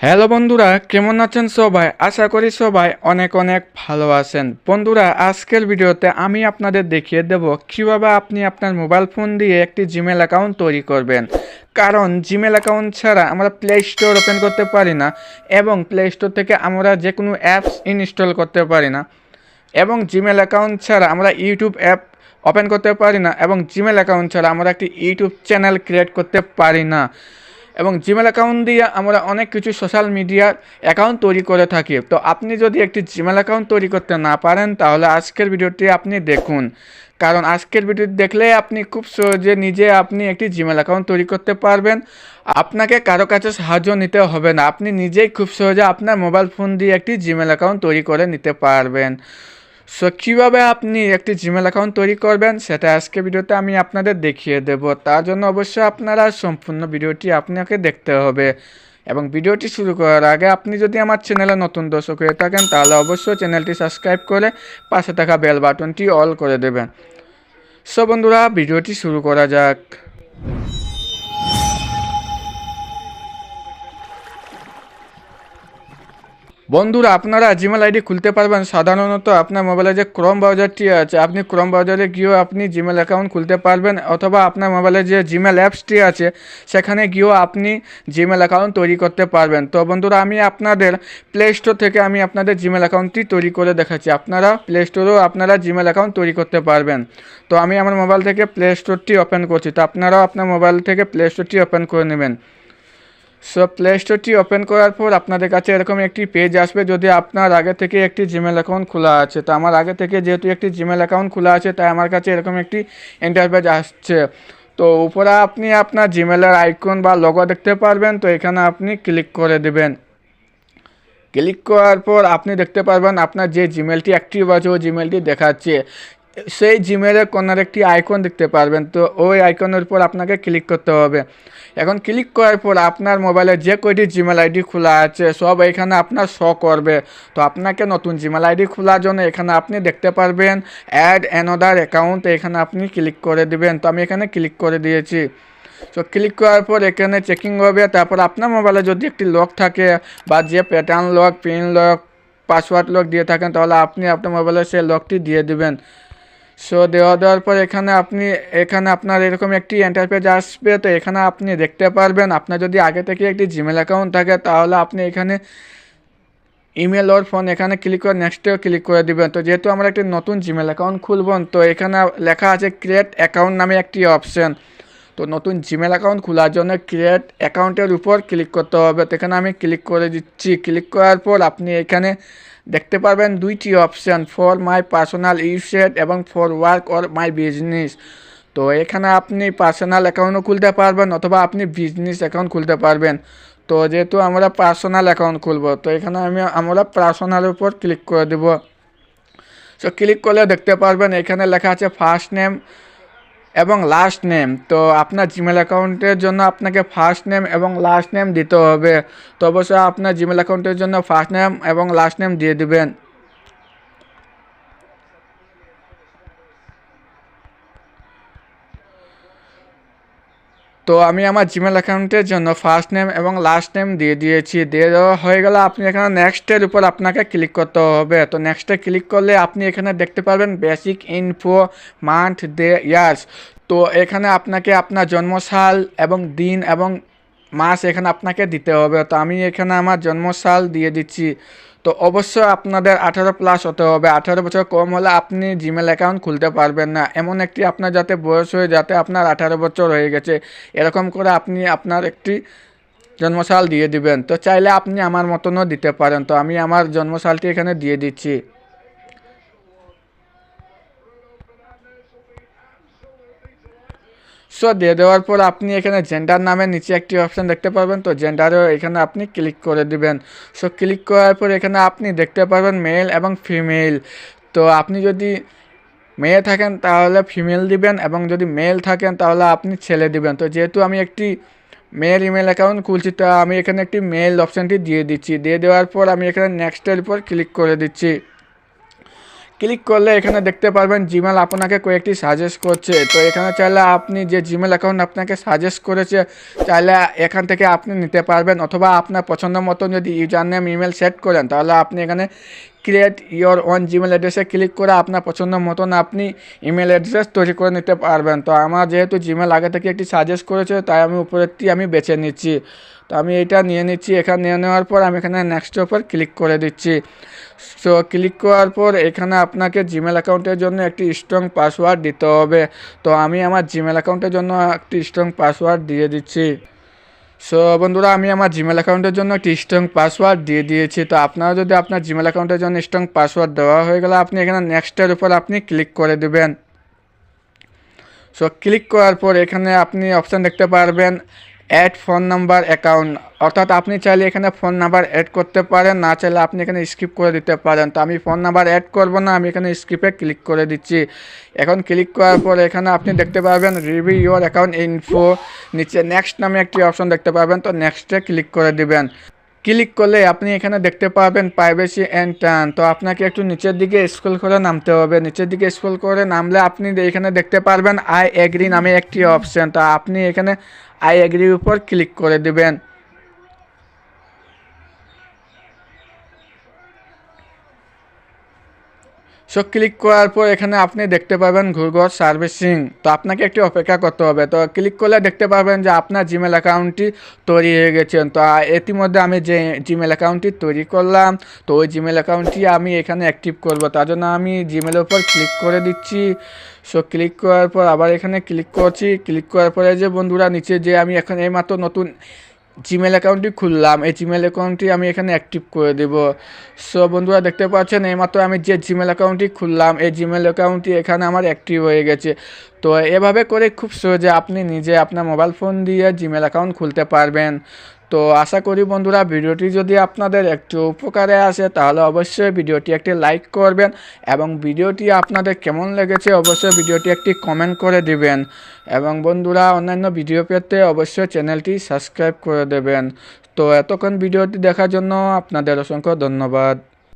Hello বন্ধুরা, কেমন আছেন সবাই? আশা করি সবাই অনেক অনেক ভালো আছেন। বন্ধুরা, আজকের ভিডিওতে আমি আপনাদের দেখিয়ে দেব কীভাবে আপনি আপনার মোবাইল ফোন দিয়ে একটি জিমেল অ্যাকাউন্ট তৈরি করবেন। কারণ জিমেল অ্যাকাউন্ট ছাড়া আমরা প্লে স্টোর ওপেন করতে পারি না এবং প্লে স্টোর থেকে আমরা যে কোনো অ্যাপস ইনস্টল করতে পারি না। এবং জিমেল অ্যাকাউন্ট ছাড়া আমরা ইউটিউব অ্যাপ ওপেন করতে পারি না এবং জিমেল অ্যাকাউন্ট ছাড়া আমরা একটি ইউটিউব চ্যানেল ক্রিয়েট করতে পারি না। এবং জিমেল অ্যাকাউন্ট দিয়ে আমরা অনেক কিছু সোশ্যাল মিডিয়ার অ্যাকাউন্ট তৈরি করে থাকি। তো আপনি যদি একটি জিমেল অ্যাকাউন্ট তৈরি করতে না পারেন, তাহলে আজকের ভিডিওটি আপনি দেখুন। কারণ আজকের ভিডিও দেখলে আপনি খুব সহজে নিজে আপনি একটি জিমেল অ্যাকাউন্ট তৈরি করতে পারবেন। আপনাকে কারও কাছে সাহায্য নিতে হবে না। আপনি নিজেই খুব সহজে আপনার মোবাইল ফোন দিয়ে একটি জিমেল অ্যাকাউন্ট তৈরি করে নিতে পারবেন। সো কীভাবে আপনি একটি জিমেল অ্যাকাউন্ট তৈরি করবেন, সেটা আজকে ভিডিওতে আমি আপনাদের দেখিয়ে দেব। তার জন্য অবশ্যই আপনারা সম্পূর্ণ ভিডিওটি আপনাকে দেখতে হবে। এবং ভিডিওটি শুরু করার আগে আপনি যদি আমার চ্যানেলে নতুন দর্শক হয়ে থাকেন, তাহলে অবশ্যই চ্যানেলটি সাবস্ক্রাইব করে পাশে থাকা বেল বাটনটি অল করে দেবেন। সো বন্ধুরা, ভিডিওটি শুরু করা যাক। বন্ধুরা, আপনারা জিমেল আইডি খুলতে পারবেন। সাধারণত আপনার মোবাইলে যে ক্রম ব্রাউজারটি আছে, আপনি ক্রম ব্রাউজারে গিয়েও আপনি জিমেল অ্যাকাউন্ট খুলতে পারবেন অথবা আপনার মোবাইলে যে জিমেল অ্যাপসটি আছে, সেখানে গিয়েও আপনি জিমেল অ্যাকাউন্ট তৈরি করতে পারবেন। তো বন্ধুরা, আমি আপনাদের প্লে স্টোর থেকে আমি আপনাদের জিমেল অ্যাকাউন্টটি তৈরি করে দেখাচ্ছি। আপনারা প্লে স্টোরেও আপনারা জিমেল অ্যাকাউন্ট তৈরি করতে পারবেন। তো আমি আমার মোবাইল থেকে প্লে স্টোরটি ওপেন করছি। তো আপনারাও আপনার মোবাইল থেকে প্লে স্টোরটি ওপেন করে নেবেন। সো প্লে স্টোরটি ওপেন করার পর আপনাদের কাছে এরকম একটি পেজ আসবে যদি আপনার আগে থেকে একটি জিমেল অ্যাকাউন্ট খোলা আছে। তো আমার আগে থেকে যেহেতু একটি জিমেল অ্যাকাউন্ট খোলা আছে, তাই আমার কাছে এরকম একটি ইন্টারপেজ আসছে। তো উপরে আপনি আপনার জিমেলের আইকন বা লগো দেখতে পারবেন, তো এখানে আপনি ক্লিক করে দেবেন। ক্লিক করার পর আপনি দেখতে পারবেন আপনার যে জিমেলটি অ্যাক্টিভ আছে ওই জিমেলটি দেখাচ্ছে। সেই জিমেলের কোনার একটি আইকন দেখতে পারবেন। তো ওই আইকনের উপর আপনাকে ক্লিক করতে হবে। এখন ক্লিক করার পর আপনার মোবাইলে যে কয়টি জিমেল আইডি খোলা আছে, সব এখানে আপনার শো করবে। তো আপনাকে নতুন জিমেল আইডি খোলার জন্য এখানে আপনি দেখতে পারবেন অ্যাড অ্যানোদার অ্যাকাউন্ট এখানে আপনি ক্লিক করে দিবেন। তো আমি এখানে ক্লিক করে দিয়েছি। তো ক্লিক করার পর এখানে চেকিং হবে। তারপর আপনার মোবাইলে যদি একটি লক থাকে বা যে pattern lock pin lock password lock দিয়ে থাকেন, তাহলে আপনি আপনার মোবাইলে সেই লকটি দিয়ে দিবেন। সো দেওয়া দেওয়ার পর এখানে আপনি, এখানে আপনার এরকম একটি এন্টারপেজ আসবে। তো এখানে আপনি দেখতে পারবেন, আপনার যদি আগে থেকে একটি জিমেল অ্যাকাউন্ট থাকে, তাহলে আপনি এখানে ইমেল ওর ফোন এখানে ক্লিক করে নেক্সটেও ক্লিক করে দিবেন। তো যেহেতু আমরা একটি নতুন জিমেল অ্যাকাউন্ট খুলবেন তো এখানে লেখা আছে ক্রিয়েট অ্যাকাউন্ট নামে একটি অপশন তো নতুন জিমেল অ্যাকাউন্ট খোলার জন্য ক্রিয়েট অ্যাকাউন্টের উপর ক্লিক করতে হবে। তো এখানে আমি ক্লিক করে দিচ্ছি। ক্লিক করার পর আপনি এখানে দেখতে পারবেন দুইটি option for my personal used এবং for work or my business তো এখানে আপনি পার্সোনাল অ্যাকাউন্টও খুলতে পারবেন অথবা আপনি বিজনেস অ্যাকাউন্ট খুলতে পারবেন। তো যেহেতু আমরা পার্সোনাল অ্যাকাউন্ট খুলব, তো এখানে আমি, আমরা পার্সোনালের উপর ক্লিক করে দেব। সো ক্লিক করলে দেখতে পারবেন এখানে লেখা আছে ফার্স্ট নেম এবং লাস্ট নেম তো আপনার জিমেল অ্যাকাউন্টের জন্য আপনাকে ফার্স্ট নেম এবং লাস্ট নেম দিতে হবে। তো অবশ্যই আপনার জিমেল অ্যাকাউন্টের জন্য ফার্স্ট নেম এবং লাস্ট নেম দিয়ে দিবেন। তো আমি আমার জিমেল অ্যাকাউন্টের জন্য ফার্স্ট নেম এবং লাস্ট নেম দিয়ে দিয়েছি। দিয়ে দেওয়া হয়ে গেলে আপনি এখানে নেক্সটের উপর আপনাকে ক্লিক করতে হবে। তো নেক্সটে ক্লিক করলে আপনি এখানে দেখতে পারবেন basic info month day years তো এখানে আপনাকে আপনার জন্মসাল এবং দিন এবং মাস এখানে আপনাকে দিতে হবে। তো আমি এখানে আমার জন্মসাল দিয়ে দিচ্ছি। তো অবশ্যই আপনাদের আঠারো প্লাস হতে হবে। আঠারো বছর কম হলে আপনি জিমেল অ্যাকাউন্ট খুলতে পারবেন না। এমন একটি আপনার যাতে বয়স হয়ে যাতে আপনার আঠারো বছর হয়ে গেছে। এরকম করে আপনি আপনার একটি জন্মশাল দিয়ে দিবেন। তো চাইলে আপনি আমার মতনও দিতে পারেন। তো আমি আমার জন্মসালটি এখানে দিয়ে দিচ্ছি। সো দিয়ে দেওয়ার পর আপনি এখানে জেন্ডার নামে নিচে একটি অপশান দেখতে পারবেন। তো জেন্ডারও এখানে আপনি ক্লিক করে দিবেন। সো ক্লিক করার পর এখানে আপনি দেখতে পারবেন মেল এবং ফিমেল তো আপনি যদি মেয়ে থাকেন তাহলে ফিমেল দিবেন এবং যদি মেল থাকেন তাহলে আপনি ছেলে দিবেন। তো যেহেতু আমি একটি মেল ইমেল অ্যাকাউন্ট খুলছি, তো আমি এখানে একটি মেল অপশানটি দিয়ে দিচ্ছি। দিয়ে দেওয়ার পর আমি এখানে নেক্সটের উপর ক্লিক করে দিচ্ছি। ক্লিক করলে এখানে দেখতে পারবেন জিমেল আপনাকে কয়েকটি সাজেস্ট করছে। তো এখানে চাইলে আপনি যে জিমেল অ্যাকাউন্ট আপনাকে সাজেস্ট করেছে, চাইলে এখান থেকে আপনি নিতে পারবেন। অথবা আপনার পছন্দ মতন যদি ইউজার নেম ইমেল সেট করেন, তাহলে আপনি এখানে ক্রিয়েট ইয়োর ওয়ান জিমেল অ্যাড্রেসে ক্লিক করে আপনার পছন্দ মতন আপনি ইমেল অ্যাড্রেস তৈরি করে নিতে পারবেন। তো আমার যেহেতু জিমেল আগে থেকে একটি সাজেস্ট করেছে, তাই আমি উপরেরটি আমি বেছে নিচ্ছি। তো আমি এটা নিয়ে নিচ্ছি। এখানে নিয়ে নেওয়ার পর আমি এখানে নেক্সটের উপর ক্লিক করে দিচ্ছি। সো ক্লিক করার পর এখানে আপনাকে জিমেল অ্যাকাউন্টের জন্য একটি স্ট্রং পাসওয়ার্ড দিতে হবে। তো আমি আমার জিমেল অ্যাকাউন্টের জন্য একটি স্ট্রং পাসওয়ার্ড দিয়ে দিচ্ছি। সো বন্ধুরা, আমি আমার জিমেল অ্যাকাউন্টের জন্য একটি স্ট্রং পাসওয়ার্ড দিয়ে দিয়েছি। তো আপনারা যদি আপনার জিমেল অ্যাকাউন্টের জন্য স্ট্রং পাসওয়ার্ড দেওয়া হয়ে গেলে আপনি এখানে নেক্সটের উপর আপনি ক্লিক করে দেবেন। সো ক্লিক করার পর এখানে আপনি অপশান দেখতে পারবেন। অ্যাড ফোন নাম্বার অ্যাকাউন্ট অর্থাৎ আপনি চাইলে এখানে ফোন নাম্বার অ্যাড করতে পারেন, না চাইলে আপনি এখানে স্কিপ করে দিতে পারেন। তো আমি ফোন নাম্বার অ্যাড করব না, আমি এখানে স্কিপে ক্লিক করে দিচ্ছি। এখন ক্লিক করার পর এখানে আপনি দেখতে পাবেন রিভিউ ইউর অ্যাকাউন্ট ইনফো নিচে নেক্সট নামে একটি অপশন দেখতে পাবেন, তো নেক্সটে ক্লিক করে দিবেন। ক্লিক করলে আপনি এখানে দেখতে পাবেন প্রাইভেসি অ্যান্ড টার্ন তো আপনাকে একটু নিচের দিকে স্ক্রল করে নামতে হবে। নিচের দিকে স্ক্রল করে নামলে আপনি এখানে দেখতে পারবেন আই এগ্রি নামে একটি অপশন তো আপনি এখানে আই এগ্রির উপর ক্লিক করে দিবেন। সো ক্লিক করার পর এখানে আপনি দেখতে পাবেন ঘুরঘর সার্ভিসিং। তো আপনাকে একটি অপেক্ষা করতে হবে। তো ক্লিক করলে দেখতে পাবেন যে আপনার জিমেল অ্যাকাউন্টটি তৈরি হয়ে গেছেন তো ইতিমধ্যে আমি যে জিমেল অ্যাকাউন্টটি তৈরি করলাম, তো ওই জিমেল অ্যাকাউন্টটি আমি এখানে অ্যাক্টিভ করব। তার জন্য আমি জিমেলের উপর ক্লিক করে দিচ্ছি। সো ক্লিক করার পর আবার এখানে ক্লিক করছি। ক্লিক করার পরে যে বন্ধুরা, নিচে যে আমি এখন এইমাত্র নতুন জিমেল অ্যাকাউন্টটি খুললাম। এই জিমেল অ্যাকাউন্টটি আমি এখানে অ্যাক্টিভ করে দেব। সো বন্ধুরা, দেখতে পাচ্ছেন, এইমাত্র আমি যে জিমেল অ্যাকাউন্টটি খুললাম, এই জিমেল অ্যাকাউন্টটি এখানে আমার অ্যাক্টিভ হয়ে গেছে। তো, এভাবে করে খুব সহজে আপনি নিজে আপনার মোবাইল ফোন দিয়ে জিমেল অ্যাকাউন্ট খুলতে পারবেন। তো আশা করি বন্ধুরা ভিডিওটি যদি আপনাদের একটু উপকারে আসে, তাহলে অবশ্যই ভিডিওটি একটি লাইক করবেন এবং ভিডিওটি আপনাদের কেমন লেগেছে অবশ্যই ভিডিওটি একটি কমেন্ট করে দিবেন। এবং বন্ধুরা, অন্যান্য ভিডিও পেতে অবশ্যই চ্যানেলটি সাবস্ক্রাইব করে দেবেন। তো এতক্ষণ ভিডিওটি দেখার জন্য আপনাদের অসংখ্য ধন্যবাদ।